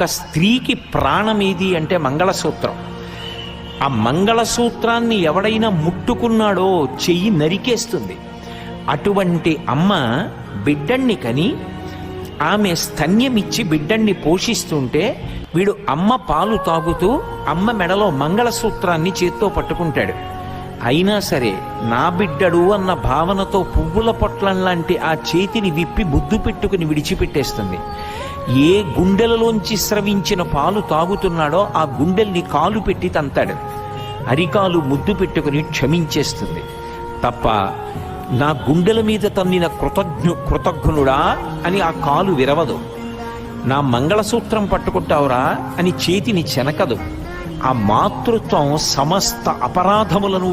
ఒక స్త్రీకి ప్రాణమేది అంటే మంగళసూత్రం. ఆ మంగళసూత్రాన్ని ఎవడైనా ముట్టుకున్నాడో చెయ్యి నరికేస్తుంది. అటువంటి అమ్మ బిడ్డణ్ణి కని ఆమె స్తన్యమిచ్చి బిడ్డణ్ణి పోషిస్తుంటే వీడు అమ్మ పాలు తాగుతూ అమ్మ మెడలో మంగళసూత్రాన్ని చేత్తో పట్టుకుంటాడు. అయినా సరే నా బిడ్డడు అన్న భావనతో పువ్వుల పొట్లం లాంటి ఆ చేతిని విప్పి ముద్దు పెట్టుకుని విడిచిపెట్టేస్తుంది. ఏ గుండెలలోంచి స్రవించిన పాలు తాగుతున్నాడో ఆ గుండెల్ని కాలు పెట్టి తంతాడు. అరికాలు ముద్దు పెట్టుకుని క్షమించేస్తుంది. తప్ప నా గుండెల మీద తన్నిన కృతజ్ఞు కృతజ్ఞుడా అని ఆ కాలు విరవదు. నా మంగళసూత్రం పట్టుకుంటావురా అని చేతిని చెనకదు. ఆ మాతృత్వం సమస్త అపరాధములను